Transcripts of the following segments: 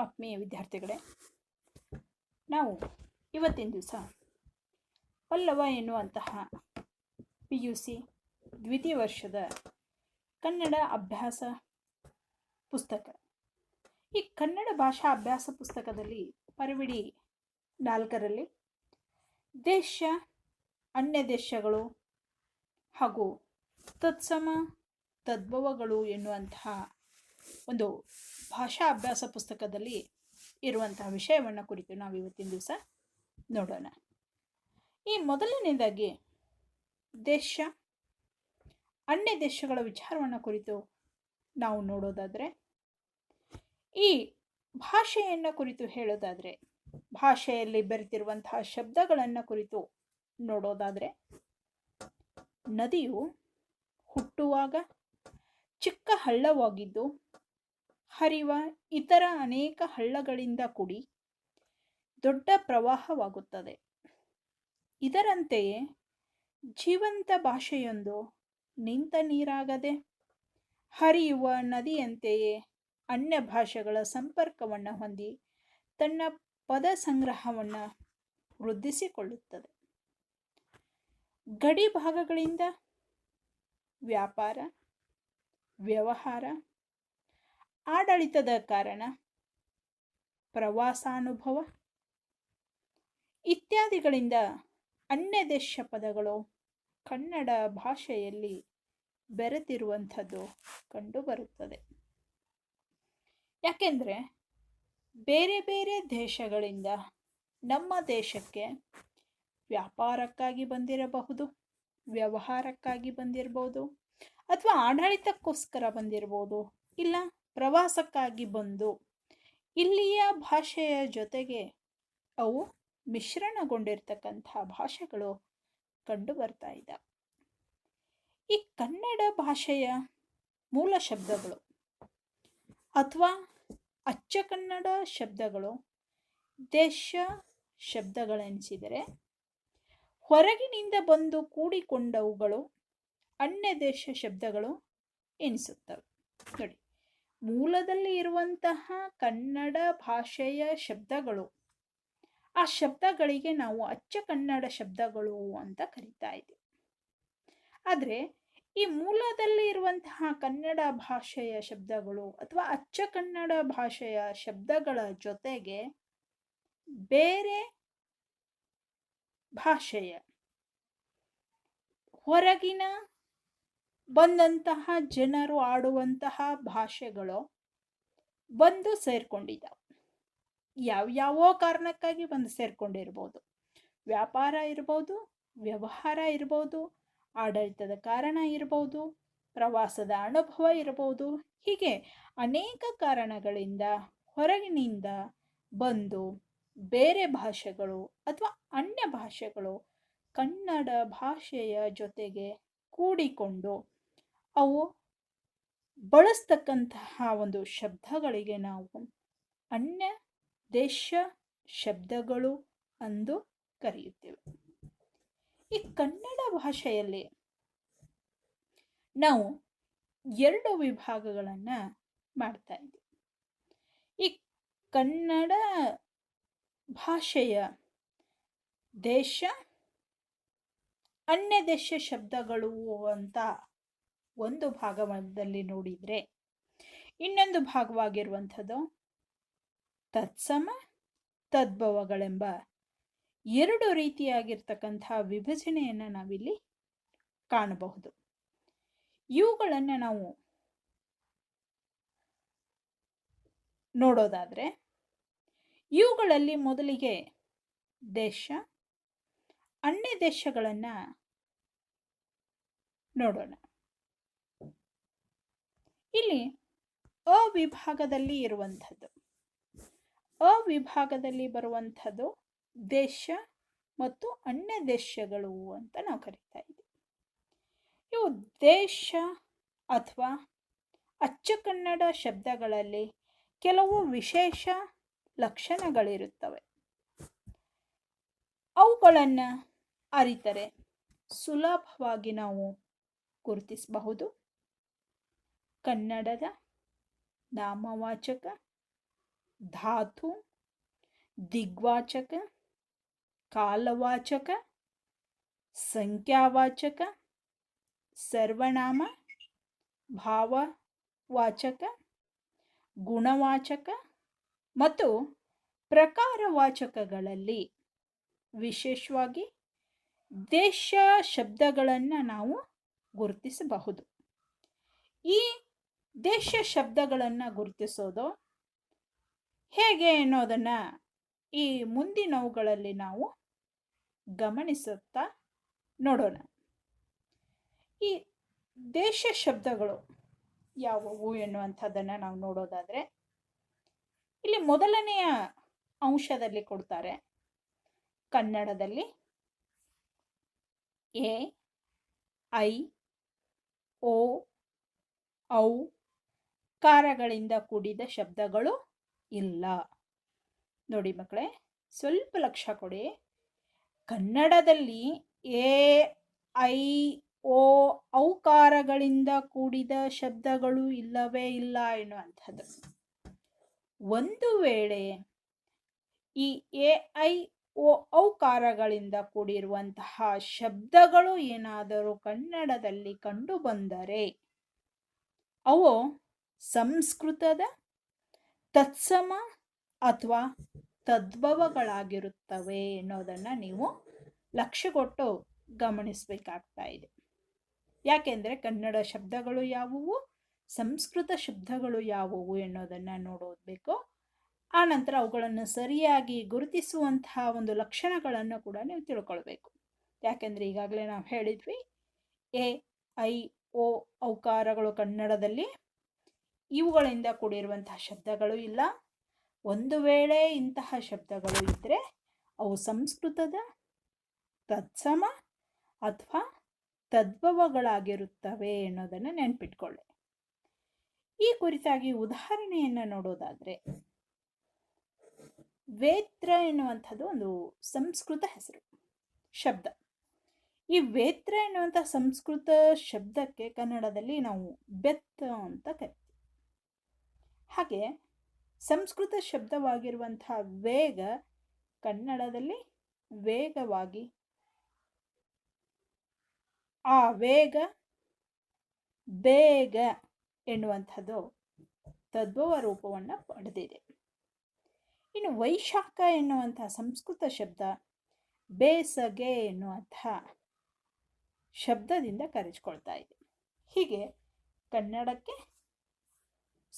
ಆತ್ಮೀಯ ವಿದ್ಯಾರ್ಥಿಗಳೇ, ನಾವು ಇವತ್ತಿನ ದಿವಸ ಪಲ್ಲವ ಎನ್ನುವಂತಹ ಪಿ ಯು ಸಿ ದ್ವಿತೀಯ ವರ್ಷದ ಕನ್ನಡ ಅಭ್ಯಾಸ ಪುಸ್ತಕ. ಈ ಕನ್ನಡ ಭಾಷಾ ಅಭ್ಯಾಸ ಪುಸ್ತಕದಲ್ಲಿ ಪರಿವಿಡಿ ನಾಲ್ಕರಲ್ಲಿ ದೇಶ, ಅನ್ಯ ದೇಶಗಳು ಹಾಗೂ ತತ್ಸಮ ತದ್ಭವಗಳು ಎನ್ನುವಂತಹ ಒಂದು ಭಾಷಾ ಅಭ್ಯಾಸ ಪುಸ್ತಕದಲ್ಲಿ ಇರುವಂತಹ ವಿಷಯವನ್ನು ಕುರಿತು ನಾವು ಇವತ್ತಿನ ದಿವಸ ನೋಡೋಣ. ಈ ಮೊದಲನೇದಾಗಿ ದೇಶ, ಅನ್ಯ ದೇಶಗಳ ವಿಚಾರವನ್ನು ಕುರಿತು ನಾವು ನೋಡೋದಾದರೆ, ಈ ಭಾಷೆಯನ್ನು ಕುರಿತು ಹೇಳೋದಾದರೆ, ಭಾಷೆಯಲ್ಲಿ ಬೆರೆತಿರುವಂತಹ ಶಬ್ದಗಳನ್ನು ಕುರಿತು ನೋಡೋದಾದರೆ, ನದಿಯು ಹುಟ್ಟುವಾಗ ಚಿಕ್ಕ ಹಳ್ಳವಾಗಿದ್ದು ಹರಿವ ಇತರ ಅನೇಕ ಹಳ್ಳಗಳಿಂದ ಕೂಡಿ ದೊಡ್ಡ ಪ್ರವಾಹವಾಗುತ್ತದೆ. ಇದರಂತೆಯೇ ಜೀವಂತ ಭಾಷೆಯೊಂದು ನಿಂತ ನೀರಾಗದೆ ಹರಿಯುವ ನದಿಯಂತೆಯೇ ಅನ್ಯ ಭಾಷೆಗಳ ಸಂಪರ್ಕವನ್ನು ಹೊಂದಿ ತನ್ನ ಪದ ಸಂಗ್ರಹವನ್ನು ವೃದ್ಧಿಸಿಕೊಳ್ಳುತ್ತದೆ. ಗಡಿ ಭಾಗಗಳಿಂದ ವ್ಯಾಪಾರ, ವ್ಯವಹಾರ ಆಡಳಿತದ ಕಾರಣ. ಪ್ರವಾಸಾನುಭವ. ಇತ್ಯಾದಿಗಳಿಂದ ಅನ್ಯ ದೇಶ ಪದಗಳು ಕನ್ನಡ ಭಾಷೆಯಲ್ಲಿ ಬೆರೆತಿರುವಂಥದ್ದು ಕಂಡುಬರುತ್ತದೆ. ಯಾಕೆಂದರೆ ಬೇರೆ ಬೇರೆ ದೇಶಗಳಿಂದ ನಮ್ಮ ದೇಶಕ್ಕೆ ವ್ಯಾಪಾರಕ್ಕಾಗಿ ಬಂದಿರಬಹುದು, ವ್ಯವಹಾರಕ್ಕಾಗಿ ಬಂದಿರಬಹುದು, ಅಥವಾ ಆಡಳಿತಕ್ಕೋಸ್ಕರ ಬಂದಿರ್ಬೋದು ಇಲ್ಲ ಪ್ರವಾಸಕ್ಕಾಗಿ ಬಂದು ಇಲ್ಲಿಯ ಭಾಷೆಯ ಜೊತೆಗೆ ಅವು ಮಿಶ್ರಣಗೊಂಡಿರ್ತಕ್ಕಂಥ ಭಾಷೆಗಳು ಕಂಡು ಬರ್ತಾ ಇದ್ದಾವೆ ಈ ಕನ್ನಡ ಭಾಷೆಯ ಮೂಲ ಶಬ್ದಗಳು ಅಥವಾ ಅಚ್ಚ ಕನ್ನಡ ಶಬ್ದಗಳು ದೇಶ ಶಬ್ದಗಳೆನಿಸಿದರೆ ಹೊರಗಿನಿಂದ ಬಂದು ಕೂಡಿಕೊಂಡವುಗಳು ಅನ್ಯ ದೇಶ ಶಬ್ದಗಳು ಎನಿಸುತ್ತವೆ. ನೋಡಿ ಮೂಲದಲ್ಲಿ ಇರುವಂತಹ ಕನ್ನಡ ಭಾಷೆಯ ಶಬ್ದಗಳು. ಆ ಶಬ್ದಗಳಿಗೆ ನಾವು ಅಚ್ಚ ಕನ್ನಡ ಶಬ್ದಗಳು ಅಂತ ಕರಿತಾ ಇದ್ದೀವಿ. ಆದರೆ ಈ ಮೂಲದಲ್ಲಿ ಇರುವಂತಹ ಕನ್ನಡ ಭಾಷೆಯ ಶಬ್ದಗಳು ಅಥವಾ ಅಚ್ಚ ಕನ್ನಡ ಭಾಷೆಯ ಶಬ್ದಗಳ ಜೊತೆಗೆ ಬೇರೆ ಭಾಷೆಯ ಹೊರಗಿನ ಬಂದಂತಹ ಜನರು ಆಡುವಂತಹ ಭಾಷೆಗಳು ಬಂದು ಸೇರ್ಕೊಂಡಿದ್ದಾವೆ. ಯಾವ್ಯಾವೋ ಕಾರಣಕ್ಕಾಗಿ ಬಂದು ಸೇರ್ಕೊಂಡಿರ್ಬೋದು. ವ್ಯಾಪಾರ ಇರ್ಬೋದು, ವ್ಯವಹಾರ ಇರ್ಬೋದು, ಆಡಳಿತದ ಕಾರಣ ಇರ್ಬೋದು, ಪ್ರವಾಸದ ಅನುಭವ ಇರ್ಬೋದು, ಹೀಗೆ ಅನೇಕ ಕಾರಣಗಳಿಂದ ಹೊರಗಿನಿಂದ ಬಂದು ಬೇರೆ ಭಾಷೆಗಳು ಅಥವಾ ಅನ್ಯ ಭಾಷೆಗಳು ಕನ್ನಡ ಭಾಷೆಯ ಜೊತೆಗೆ ಕೂಡಿಕೊಂಡು ಅವು ಬಳಸ್ತಕ್ಕಂತಹ ಒಂದು ಶಬ್ದಗಳಿಗೆ ನಾವು ಅನ್ಯ ದೇಶ ಶಬ್ದಗಳು ಅಂದು ಕರೆಯುತ್ತೇವೆ. ಈ ಕನ್ನಡ ಭಾಷೆಯಲ್ಲಿ ನಾವು ಎರಡು ವಿಭಾಗಗಳನ್ನು ಮಾಡ್ತಾ ಇದ್ದೀವಿ. ಈ ಕನ್ನಡ ಭಾಷೆಯ ದೇಶ, ಅನ್ಯ ದೇಶ ಶಬ್ದಗಳು ಅಂತ ಒಂದು ಭಾಗದಲ್ಲಿ ನೋಡಿದರೆ ಇನ್ನೊಂದು ಭಾಗವಾಗಿರುವಂಥದ್ದು ತತ್ಸಮ ತದ್ಭವಗಳೆಂಬ ಎರಡು ರೀತಿಯಾಗಿರ್ತಕ್ಕಂಥ ವಿಭಜನೆಯನ್ನು ನಾವಿಲ್ಲಿ ಕಾಣಬಹುದು. ಇವುಗಳನ್ನು ನಾವು ನೋಡೋದಾದರೆ ಇವುಗಳಲ್ಲಿ ಮೊದಲಿಗೆ ದೇಶ ಅನ್ಯ ದೇಶಗಳನ್ನು ನೋಡೋಣ. ಇಲ್ಲಿ ಅವಿಭಾಗದಲ್ಲಿ ಇರುವಂಥದ್ದು. ಅವಿಭಾಗದಲ್ಲಿ ಬರುವಂಥದ್ದು ದೇಶ ಮತ್ತು ಅನ್ಯ ದೇಶಗಳು ಅಂತ ನಾವು ಕರಿತಾ ಇದ್ದೀವಿ. ಇವು ದೇಶ ಅಥವಾ ಅಚ್ಚ ಕನ್ನಡ ಶಬ್ದಗಳಲ್ಲಿ ಕೆಲವು ವಿಶೇಷ ಲಕ್ಷಣಗಳಿರುತ್ತವೆ. ಅವುಗಳನ್ನು ಅರಿತರೆ ಸುಲಭವಾಗಿ ನಾವು ಗುರುತಿಸಬಹುದು. ಕನ್ನಡದ ನಾಮವಾಚಕ, ಧಾತು, ದಿಗ್ವಾಚಕ, ಕಾಲವಾಚಕ, ಸಂಖ್ಯಾವಾಚಕ, ಸರ್ವನಾಮ, ಭಾವವಾಚಕ, ಗುಣವಾಚಕ ಮತ್ತು ಪ್ರಕಾರವಾಚಕಗಳಲ್ಲಿ ವಿಶೇಷವಾಗಿ ದೇಶ ಶಬ್ದಗಳನ್ನು ನಾವು ಗುರುತಿಸಬಹುದು. ಈ ದೇಶ ಶಬ್ದಗಳನ್ನು ಗುರುತಿಸೋದು ಹೇಗೆ ಅನ್ನೋದನ್ನು ಈ ಮುಂದಿನವುಗಳಲ್ಲಿ ನಾವು ಗಮನಿಸುತ್ತಾ ನೋಡೋಣ. ಈ ದೇಶ ಶಬ್ದಗಳು ಯಾವುವು ಎನ್ನುವಂಥದ್ದನ್ನು ನಾವು ನೋಡೋದಾದರೆ ಇಲ್ಲಿ ಮೊದಲನೆಯ ಅಂಶದಲ್ಲಿ ಕೊಡ್ತಾರೆ ಕನ್ನಡದಲ್ಲಿ ಎ, ಐ, ಓ, ಔ ಕಾರಗಳಿಂದ ಕೂಡಿದ ಶಬ್ದಗಳು ಇಲ್ಲ. ನೋಡಿ ಮಕ್ಕಳೇ, ಸ್ವಲ್ಪ ಲಕ್ಷ್ಯ ಕೊಡಿ. ಕನ್ನಡದಲ್ಲಿ ಎ ಐ ಓ ಔಕಾರಗಳಿಂದ ಕೂಡಿದ ಶಬ್ದಗಳು ಇಲ್ಲವೇ ಇಲ್ಲ ಎನ್ನುವಂಥದ್ದು. ಒಂದು ವೇಳೆ ಈ ಎ ಐ ಓ ಔಕಾರಗಳಿಂದ ಕೂಡಿರುವಂತಹ ಶಬ್ದಗಳು ಏನಾದರೂ ಕನ್ನಡದಲ್ಲಿ ಕಂಡುಬಂದರೆ ಅವು ಸಂಸ್ಕೃತದ ತತ್ಸಮ ಅಥವಾ ತದ್ಭವಗಳಾಗಿರುತ್ತವೆ ಅನ್ನೋದನ್ನು ನೀವು ಲಕ್ಷ್ಯ ಕೊಟ್ಟು ಗಮನಿಸಬೇಕಾಗ್ತಾ ಇದೆ. ಯಾಕೆಂದರೆ ಕನ್ನಡ ಶಬ್ದಗಳು ಯಾವುವು, ಸಂಸ್ಕೃತ ಶಬ್ದಗಳು ಯಾವುವು ಎನ್ನುವುದನ್ನು ನೋಡೋದ್ಬೇಕು. ಆ ನಂತರ ಅವುಗಳನ್ನು ಸರಿಯಾಗಿ ಗುರುತಿಸುವಂತಹ ಒಂದು ಲಕ್ಷಣಗಳನ್ನು ಕೂಡ ನೀವು ತಿಳ್ಕೊಳ್ಬೇಕು. ಯಾಕೆಂದರೆ ಈಗಾಗಲೇ ನಾವು ಹೇಳಿದ್ವಿ, ಎ, ಐ, ಓ, ಔಕಾರಗಳು ಕನ್ನಡದಲ್ಲಿ ಇವುಗಳಿಂದ ಕೂಡಿರುವಂತಹ ಶಬ್ದಗಳು ಇಲ್ಲ. ಒಂದು ವೇಳೆ ಇಂತಹ ಶಬ್ದಗಳು ಇದ್ದರೆ ಅವು ಸಂಸ್ಕೃತದ ತತ್ಸಮ ಅಥವಾ ತದ್ಭವಗಳಾಗಿರುತ್ತವೆ ಅನ್ನೋದನ್ನು ನೆನ್ಪಿಟ್ಕೊಳ್ಳಿ. ಈ ಕುರಿತಾಗಿ ಉದಾಹರಣೆಯನ್ನು ನೋಡೋದಾದರೆ, ವೇತ್ರ ಎನ್ನುವಂಥದ್ದು ಒಂದು ಸಂಸ್ಕೃತ ಹೆಸರು, ಶಬ್ದ. ಈ ವೇತ್ರ ಎನ್ನುವಂಥ ಸಂಸ್ಕೃತ ಶಬ್ದಕ್ಕೆ ಕನ್ನಡದಲ್ಲಿ ನಾವು ಬೆತ್ತ ಅಂತ ಕರಿತೀವಿ. ಹಾಗೆ ಸಂಸ್ಕೃತ ಶಬ್ದವಾಗಿರುವಂಥ ವೇಗ ಕನ್ನಡದಲ್ಲಿ ವೇಗವಾಗಿ. ಆ ವೇಗ ಬೇಗ ಎನ್ನುವಂಥದ್ದು ತದ್ಭವ ರೂಪವನ್ನು ಪಡೆದಿದೆ. ಇನ್ನು ವೈಶಾಖ ಎನ್ನುವಂಥ ಸಂಸ್ಕೃತ ಶಬ್ದ ಬೇಸಗೆ ಎನ್ನುವಂಥ ಶಬ್ದದಿಂದ ಕರೆಸ್ಕೊಳ್ತಾ ಇದೆ. ಹೀಗೆ ಕನ್ನಡಕ್ಕೆ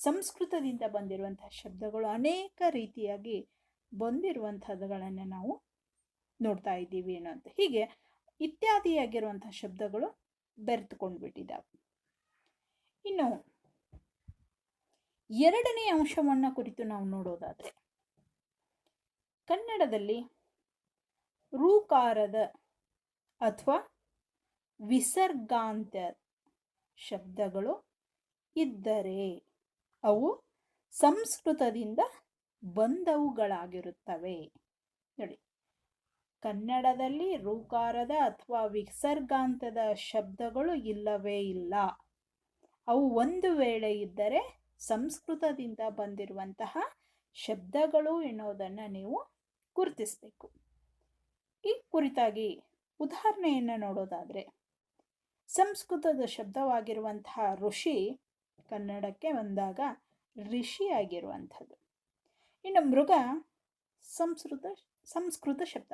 ಸಂಸ್ಕೃತದಿಂದ ಬಂದಿರುವಂತಹ ಶಬ್ದಗಳು ಅನೇಕ ರೀತಿಯಾಗಿ ಬಂದಿರುವಂಥದ್ದುಗಳನ್ನು ನಾವು ನೋಡ್ತಾ ಇದ್ದೀವಿ ಅನ್ನೋಂಥ ಹೀಗೆ ಇತ್ಯಾದಿಯಾಗಿರುವಂಥ ಶಬ್ದಗಳು ಬೆರೆತುಕೊಂಡು ಬಿಟ್ಟಿದ್ದಾವೆ ಇನ್ನು ಎರಡನೇ ಅಂಶವನ್ನು ಕುರಿತು ನಾವು ನೋಡೋದಾದರೆ, ಕನ್ನಡದಲ್ಲಿ ರೂಕಾರದ ಅಥವಾ ವಿಸರ್ಗಾಂತ ಶಬ್ದಗಳು ಇದ್ದರೆ ಅವು ಸಂಸ್ಕೃತದಿಂದ ಬಂದವುಗಳಾಗಿರುತ್ತವೆ. ನೋಡಿ, ಕನ್ನಡದಲ್ಲಿ ರೂಕಾರದ ಅಥವಾ ವಿಸರ್ಗಾಂತದ ಶಬ್ದಗಳು ಇಲ್ಲವೇ ಇಲ್ಲ. ಅವು ಒಂದು ವೇಳೆ ಇದ್ದರೆ ಸಂಸ್ಕೃತದಿಂದ ಬಂದಿರುವಂತಹ ಶಬ್ದಗಳು ಎನ್ನುವುದನ್ನು ನೀವು ಗುರುತಿಸಬೇಕು. ಈ ಕುರಿತಾಗಿ ಉದಾಹರಣೆಯನ್ನು ನೋಡೋದಾದರೆ, ಸಂಸ್ಕೃತದ ಶಬ್ದವಾಗಿರುವಂತಹ ಋಷಿ ಕನ್ನಡಕ್ಕೆ ಬಂದಾಗ ಋಷಿ ಆಗಿರುವಂಥದ್ದು ಇನ್ನು ಮೃಗ ಸಂಸ್ಕೃತ ಸಂಸ್ಕೃತ ಶಬ್ದ.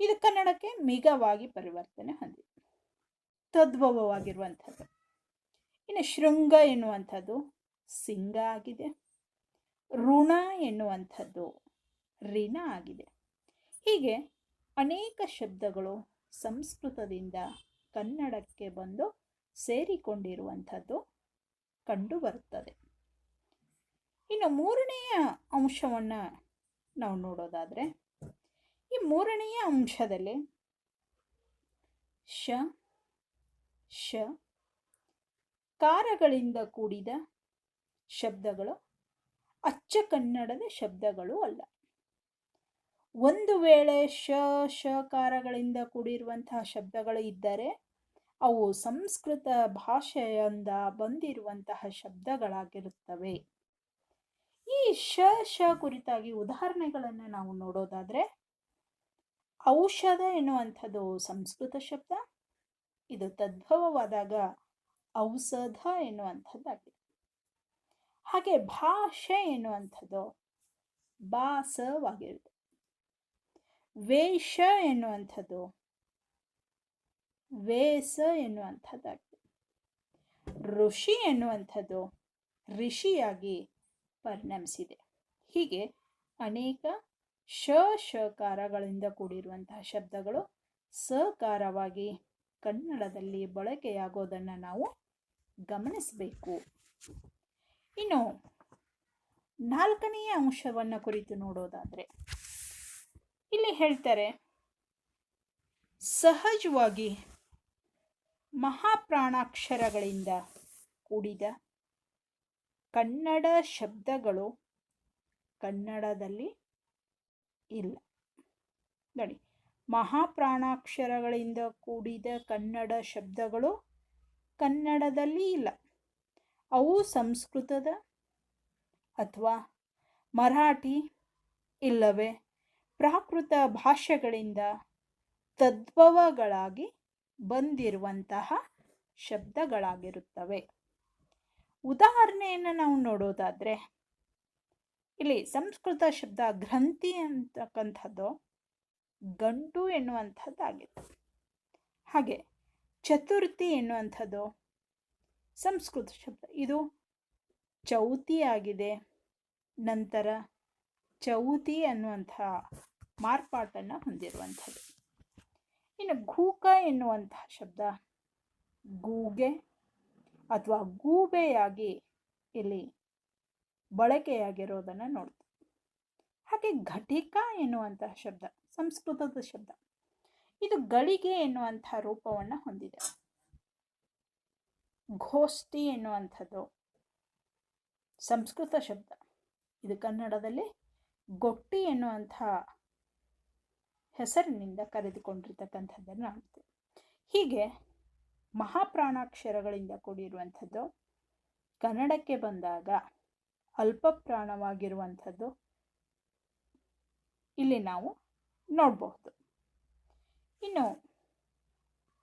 ಇದು ಕನ್ನಡಕ್ಕೆ ಮಿಗವಾಗಿ ಪರಿವರ್ತನೆ ಹೊಂದಿದೆ. ತದ್ಭವವಾಗಿರುವಂಥದ್ದು. ಇನ್ನು ಶೃಂಗ ಎನ್ನುವಂಥದ್ದು ಸಿಂಗ ಆಗಿದೆ. ಋಣ ಎನ್ನುವಂಥದ್ದು ಋಣ ಆಗಿದೆ. ಹೀಗೆ ಅನೇಕ ಶಬ್ದಗಳು ಸಂಸ್ಕೃತದಿಂದ ಕನ್ನಡಕ್ಕೆ ಬಂದು ಸೇರಿಕೊಂಡಿರುವಂಥದ್ದು ಕಂಡುಬರುತ್ತದೆ ಇನ್ನು ಮೂರನೆಯ ಅಂಶವನ್ನು ನಾವು ನೋಡೋದಾದರೆ, ಈ ಮೂರನೆಯ ಅಂಶದಲ್ಲಿ ಶ ಶ, ಕಾರಗಳಿಂದ ಕೂಡಿದ ಶಬ್ದಗಳು ಅಚ್ಚ ಕನ್ನಡದ ಶಬ್ದಗಳು ಅಲ್ಲ. ಒಂದು ವೇಳೆ ಶ ಶ ಕಾರಗಳಿಂದ ಕೂಡಿರುವಂತಹ ಶಬ್ದಗಳು ಇದ್ದರೆ ಅವು ಸಂಸ್ಕೃತ ಭಾಷೆಯಿಂದ ಬಂದಿರುವಂತಹ ಶಬ್ದಗಳಾಗಿರುತ್ತವೆ. ಈ ಶ ಶ ಕುರಿತಾಗಿ ಉದಾಹರಣೆಗಳನ್ನು ನಾವು ನೋಡೋದಾದರೆ, ಔಷಧ ಎನ್ನುವಂಥದ್ದು ಸಂಸ್ಕೃತ ಶಬ್ದ, ಇದು ತದ್ಭವವಾದಾಗ ಔಷಧ ಎನ್ನುವಂಥದ್ದಾಗಿದೆ. ಹಾಗೆ ಭಾಷೆ ಎನ್ನುವಂಥದ್ದು ಬಾಸವಾಗಿರುತ್ತೆ ವೇಷ ಎನ್ನುವಂಥದ್ದು ವೇಸ ಎನ್ನುವಂಥದ್ದಾಗಿದೆ. ಋಷಿ ಎನ್ನುವಂಥದ್ದು ಋಷಿಯಾಗಿ ಪರಿಣಮಿಸಿದೆ. ಹೀಗೆ ಅನೇಕ ಶ ಶಕಾರಗಳಿಂದ ಕೂಡಿರುವಂತಹ ಶಬ್ದಗಳು ಸಕಾರವಾಗಿ ಕನ್ನಡದಲ್ಲಿ ಬಳಕೆಯಾಗೋದನ್ನು ನಾವು ಗಮನಿಸಬೇಕು. ಇನ್ನು ನಾಲ್ಕನೆಯ ಅಂಶವನ್ನು ಕುರಿತು ನೋಡೋದಾದರೆ, ಇಲ್ಲಿ ಹೇಳ್ತಾರೆ, ಸಹಜವಾಗಿ ಮಹಾಪ್ರಾಣಾಕ್ಷರಗಳಿಂದ ಕೂಡಿದ ಕನ್ನಡ ಶಬ್ದಗಳು ಕನ್ನಡದಲ್ಲಿ ಇಲ್ಲ. ನೋಡಿ, ಮಹಾಪ್ರಾಣಾಕ್ಷರಗಳಿಂದ ಕೂಡಿದ ಕನ್ನಡ ಶಬ್ದಗಳು ಕನ್ನಡದಲ್ಲಿ ಇಲ್ಲ. ಅವು ಸಂಸ್ಕೃತದ ಅಥವಾ ಮರಾಠಿ ಇಲ್ಲವೇ, ಪ್ರಾಕೃತ ಭಾಷೆಗಳಿಂದ ತದ್ಭವಗಳಾಗಿ ಬಂದಿರುವಂತಹ ಶಬ್ದಗಳಾಗಿರುತ್ತವೆ. ಉದಾಹರಣೆಯನ್ನು ನಾವು ನೋಡೋದಾದರೆ, ಇಲ್ಲಿ ಸಂಸ್ಕೃತ ಶಬ್ದ ಗ್ರಂಥಿ ಅಂತಕ್ಕಂಥದ್ದು ಗಂಟು ಎನ್ನುವಂಥದ್ದಾಗಿದೆ ಹಾಗೆ ಚತುರ್ಥಿ ಎನ್ನುವಂಥದ್ದು ಸಂಸ್ಕೃತ ಶಬ್ದ. ಇದು ಚೌತಿ ಆಗಿದೆ, ನಂತರ ಚೌತಿ ಅನ್ನುವಂಥ ಮಾರ್ಪಾಟನ್ನು ಹೊಂದಿರುವಂಥದ್ದು. ಇನ್ನು ಗೂಕ ಎನ್ನುವಂತಹ ಶಬ್ದ, ಗೂಗೆ ಅಥವಾ ಗೂಬೆಯಾಗಿ ಇಲ್ಲಿ ಬಳಕೆಯಾಗಿರೋದನ್ನು ನೋಡ್ತೀವಿ. ಹಾಗೆ ಘಟಿಕ ಎನ್ನುವಂತಹ ಶಬ್ದ, ಸಂಸ್ಕೃತದ ಶಬ್ದ, ಇದು ಗಳಿಗೆ ಎನ್ನುವಂತಹ ರೂಪವನ್ನು ಹೊಂದಿದೆ. ಘೋಷ್ಠಿ ಎನ್ನುವಂಥದ್ದು ಸಂಸ್ಕೃತ ಶಬ್ದ, ಇದು ಕನ್ನಡದಲ್ಲಿ ಗೊಟ್ಟಿ ಎನ್ನುವಂಥ ಹೆಸರಿನಿಂದ ಕರೆದುಕೊಂಡಿರ್ತಕ್ಕಂಥದ್ದನ್ನು ಹೀಗೆ ಮಹಾಪ್ರಾಣಾಕ್ಷರಗಳಿಂದ ಕೂಡಿರುವಂಥದ್ದು, ಕನ್ನಡಕ್ಕೆ ಬಂದಾಗ ಅಲ್ಪ ಪ್ರಾಣವಾಗಿರುವಂಥದ್ದು ಇಲ್ಲಿ ನಾವು ನೋಡಬಹುದು. ಇನ್ನು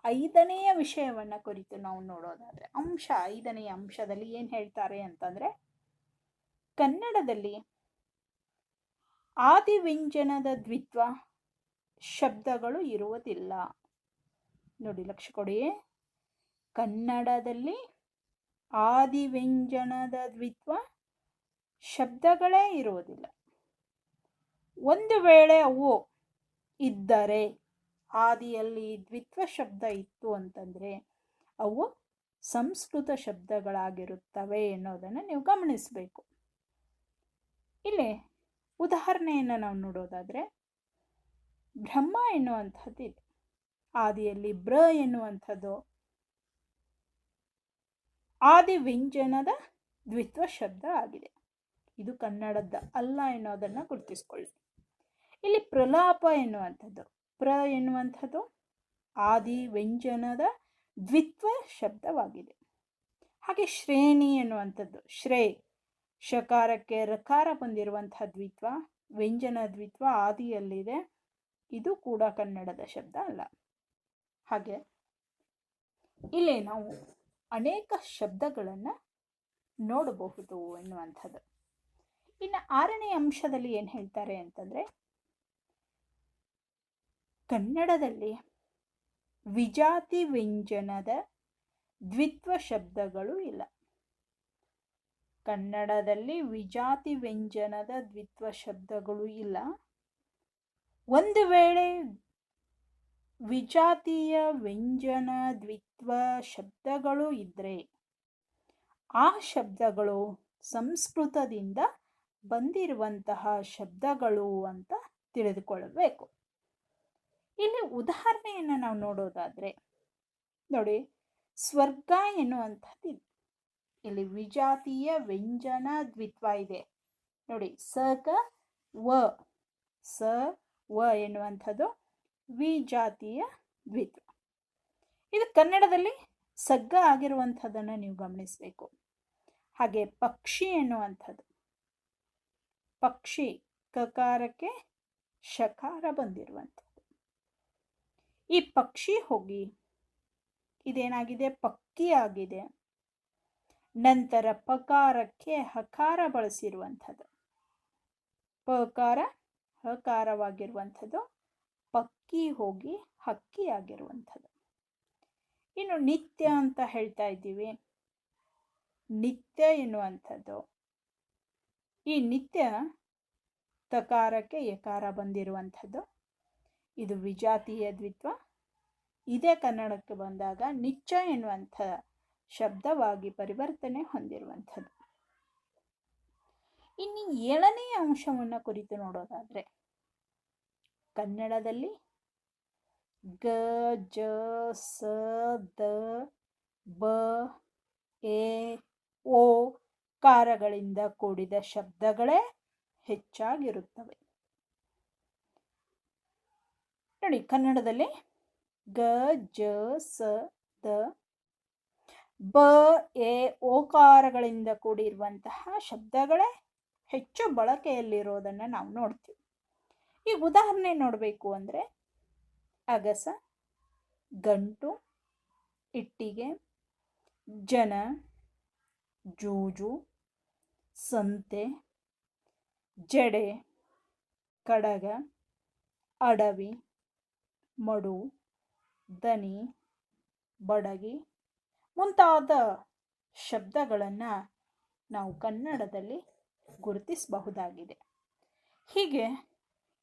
ಐದನೆಯ ವಿಷಯವನ್ನು ಕುರಿತು ನಾವು ನೋಡೋದಾದರೆ, ಅಂಶ, ಐದನೆಯ ಅಂಶದಲ್ಲಿ ಏನು ಹೇಳ್ತಾರೆ ಅಂತಂದರೆ, ಕನ್ನಡದಲ್ಲಿ ಆದಿವ್ಯಂಜನದ ದ್ವಿತ್ವ ಶಬ್ದಗಳು ಇರುವುದಿಲ್ಲ. ನೋಡಿ ಲಕ್ಷ ಕೊಡಿ. ಕನ್ನಡದಲ್ಲಿ ಆದಿವ್ಯಂಜನದ ದ್ವಿತ್ವ ಶಬ್ದಗಳೇ ಇರುವುದಿಲ್ಲ. ಒಂದು ವೇಳೆ ಅವು ಇದ್ದರೆ, ಆದಿಯಲ್ಲಿ ದ್ವಿತ್ವ ಶಬ್ದ ಇತ್ತು ಅಂತಂದರೆ ಅವು ಸಂಸ್ಕೃತ ಶಬ್ದಗಳಾಗಿರುತ್ತವೆ ಎನ್ನುವುದನ್ನು ನೀವು ಗಮನಿಸಬೇಕು. ಇಲ್ಲಿ ಉದಾಹರಣೆಯನ್ನು ನಾವು ನೋಡೋದಾದರೆ ಬ್ರಹ್ಮ ಎನ್ನುವಂಥದ್ದು ಇದೆ ಆದಿಯಲ್ಲಿ ಬ್ರ ಎನ್ನುವಂಥದ್ದು. ಆದಿ ವ್ಯಂಜನದ ದ್ವಿತ್ವ ಶಬ್ದ ಆಗಿದೆ. ಇದು ಕನ್ನಡದ ಅಲ್ಲ ಎನ್ನುವುದನ್ನು ಗುರುತಿಸ್ಕೊಳ್ಳಿ. ಇಲ್ಲಿ ಪ್ರಲಾಪ ಎನ್ನುವಂಥದ್ದು. ಪ್ರ ಎನ್ನುವಂಥದ್ದು ಆದಿ ವ್ಯಂಜನದ ದ್ವಿತ್ವ ಶಬ್ದವಾಗಿದೆ. ಹಾಗೆ ಶ್ರೇಣಿ ಎನ್ನುವಂಥದ್ದು. ಶ್ರೇ ಶಕಾರಕ್ಕೆ ರಕಾರ ಬಂದಿರುವಂಥ ದ್ವಿತ್ವ, ವ್ಯಂಜನ ದ್ವಿತ್ವ ಆದಿಯಲ್ಲಿದೆ. ಇದು ಕೂಡ ಕನ್ನಡದ ಶಬ್ದ ಅಲ್ಲ. ಹಾಗೆ ಇಲ್ಲಿ ನಾವು ಅನೇಕ ಶಬ್ದಗಳನ್ನು ನೋಡಬಹುದು ಎನ್ನುವಂಥದ್ದು. ಇನ್ನು ಆರನೇ ಅಂಶದಲ್ಲಿ ಏನು ಹೇಳ್ತಾರೆ ಅಂತಂದರೆ, ಕನ್ನಡದಲ್ಲಿ ವಿಜಾತಿ ವ್ಯಂಜನದ ದ್ವಿತ್ವ ಶಬ್ದಗಳು ಇಲ್ಲ. ಕನ್ನಡದಲ್ಲಿ ವಿಜಾತಿ ವ್ಯಂಜನದ ದ್ವಿತ್ವ ಶಬ್ದಗಳು ಇಲ್ಲ. ಒಂದು ವೇಳೆ ವಿಜಾತಿಯ ವ್ಯಂಜನ ದ್ವಿತ್ವ ಶಬ್ದಗಳು ಇದ್ದರೆ ಆ ಶಬ್ದಗಳು ಸಂಸ್ಕೃತದಿಂದ ಬಂದಿರುವಂತಹ ಶಬ್ದಗಳು ಅಂತ ತಿಳಿದುಕೊಳ್ಳಬೇಕು. ಇಲ್ಲಿ ಉದಾಹರಣೆಯನ್ನು ನಾವು ನೋಡೋದಾದರೆ ನೋಡಿ, ಸ್ವರ್ಗ ಎನ್ನುವಂಥದ್ದು ಇಲ್ಲಿ ವಿಜಾತಿಯ ವ್ಯಂಜನ ದ್ವಿತ್ವ ಇದೆ. ನೋಡಿ, ಸ ಕ ವ, ಸ ವ ಎನ್ನುವಂಥದ್ದು ವಿಜಾತಿಯ ದ್ವಿತ್ವ. ಇದು ಕನ್ನಡದಲ್ಲಿ ಸಗ್ಗ ಆಗಿರುವಂಥದ್ದನ್ನು ನೀವು ಗಮನಿಸಬೇಕು. ಹಾಗೆ ಪಕ್ಷಿ ಎನ್ನುವಂಥದ್ದು. ಪಕ್ಷಿ ಕಕಾರಕ್ಕೆ ಶಕಾರ ಬಂದಿರುವಂಥದ್ದು. ಈ ಪಕ್ಷಿ ಹೋಗಿ ಇದೇನಾಗಿದೆ? ಪಕ್ಕಿ ಆಗಿದೆ. ನಂತರ ಪಕಾರಕ್ಕೆ ಹಕಾರ ಬಳಸಿರುವಂಥದ್ದು. ಪಕಾರ ಹಕಾರವಾಗಿರುವಂಥದ್ದು ಪಕ್ಕಿ ಹೋಗಿ ಹಕ್ಕಿ ಆಗಿರುವಂಥದ್ದು. ಇನ್ನು ನಿತ್ಯ ಅಂತ ಹೇಳ್ತಾ ಇದ್ದೀವಿ. ನಿತ್ಯ ಎನ್ನುವಂಥದ್ದು. ಈ ನಿತ್ಯ ತಕಾರಕ್ಕೆ ಯಕಾರ ಬಂದಿರುವಂಥದ್ದು. ಇದು ವಿಜಾತೀಯ ದ್ವಿತ್ವ. ಇದೇ ಕನ್ನಡಕ್ಕೆ ಬಂದಾಗ ನಿಚ್ಚ ಎನ್ನುವಂಥ ಶಬ್ದವಾಗಿ ಪರಿವರ್ತನೆ ಹೊಂದಿರುವಂಥದ್ದು. ಇನ್ನು ಏಳನೇ ಅಂಶವನ್ನು ಕುರಿತು ನೋಡೋದಾದರೆ, ಕನ್ನಡದಲ್ಲಿ ಗ, ಜ, ಸ, ದ, ಬ, ಎ, ಓ ಕಾರಗಳಿಂದ ಕೂಡಿದ ಶಬ್ದಗಳೇ ಹೆಚ್ಚಾಗಿರುತ್ತವೆ. ನೋಡಿ, ಕನ್ನಡದಲ್ಲಿ ಗ, ಜ, ಸ, ದ, ಬ, ಎ ಓಕಾರಗಳಿಂದ ಕೂಡಿರುವಂತಹ ಶಬ್ದಗಳೇ ಹೆಚ್ಚು ಬಳಕೆಯಲ್ಲಿರೋದನ್ನು ನಾವು ನೋಡ್ತೀವಿ. ಈಗ ಉದಾಹರಣೆ ನೋಡಬೇಕು ಅಂದರೆ ಅಗಸ, ಗಂಟು, ಇಟ್ಟಿಗೆ, ಜನ, ಜೂಜು, ಸಂತೆ, ಜಡೆ, ಕಡಗ, ಅಡವಿ, ಮಡು, ದನಿ, ಬಡಗಿ ಮುಂತಾದ ಶಬ್ದಗಳನ್ನು ನಾವು ಕನ್ನಡದಲ್ಲಿ ಗುರುತಿಸಬಹುದಾಗಿದೆ. ಹೀಗೆ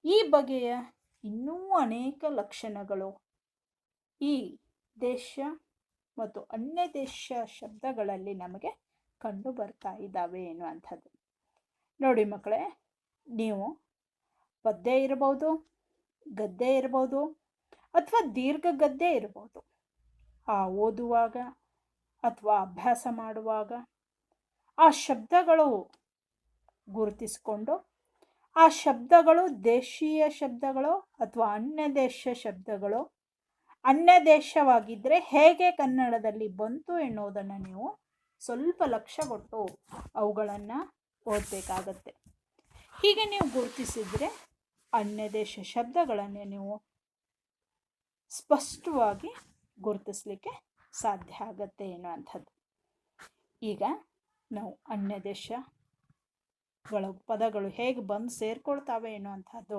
ಈ ಬಗೆಯ ಇನ್ನೂ ಅನೇಕ ಲಕ್ಷಣಗಳು ಈ ದೇಶ ಮತ್ತು ಅನ್ಯ ದೇಶ ಶಬ್ದಗಳಲ್ಲಿ ನಮಗೆ ಕಂಡು ಬರ್ತಾ ಇದ್ದಾವೆ ಎನ್ನುವಂಥದ್ದು. ನೋಡಿ ಮಕ್ಕಳೇ, ನೀವು ಪದ್ಯ ಇರಬಹುದು ಗದ್ದೆ ಇರ್ಬೋದು ಅಥವಾ ದೀರ್ಘ ಗದ್ದೆ ಇರ್ಬೋದು ಆ ಓದುವಾಗ ಅಥವಾ ಅಭ್ಯಾಸ ಮಾಡುವಾಗ ಆ ಶಬ್ದಗಳು ಗುರುತಿಸಿಕೊಂಡು ಆ ಶಬ್ದಗಳು ದೇಶೀಯ ಶಬ್ದಗಳು ಅಥವಾ ಅನ್ಯ ದೇಶ ಶಬ್ದಗಳು ಅನ್ಯ ದೇಶವಾಗಿದ್ದರೆ ಹೇಗೆ ಕನ್ನಡದಲ್ಲಿ ಬಂತು ಎನ್ನುವುದನ್ನು ನೀವು ಸ್ವಲ್ಪ ಲಕ್ಷ್ಯ ಕೊಟ್ಟು ಅವುಗಳನ್ನು ಓದಬೇಕಾಗತ್ತೆ. ಹೀಗೆ ನೀವು ಗುರುತಿಸಿದರೆ ಅನ್ಯ ದೇಶ ಶಬ್ದಗಳನ್ನು ನೀವು ಸ್ಪಷ್ಟವಾಗಿ ಗುರುತಿಸಲಿಕ್ಕೆ ಸಾಧ್ಯ ಆಗತ್ತೆ ಎನ್ನುವಂಥದ್ದು. ಈಗ ನಾವು ಅನ್ಯ ದೇಶಗಳ ಪದಗಳು ಹೇಗೆ ಬಂದು ಸೇರ್ಕೊಳ್ತಾವೆ ಎನ್ನುವಂಥದ್ದು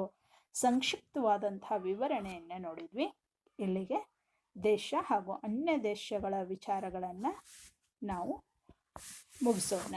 ಸಂಕ್ಷಿಪ್ತವಾದಂಥ ವಿವರಣೆಯನ್ನು ನೋಡಿದ್ವಿ. ಇಲ್ಲಿಗೆ ದೇಶ ಹಾಗೂ ಅನ್ಯ ದೇಶಗಳ ವಿಚಾರಗಳನ್ನು ನಾವು ಮುಗಿಸೋಣ.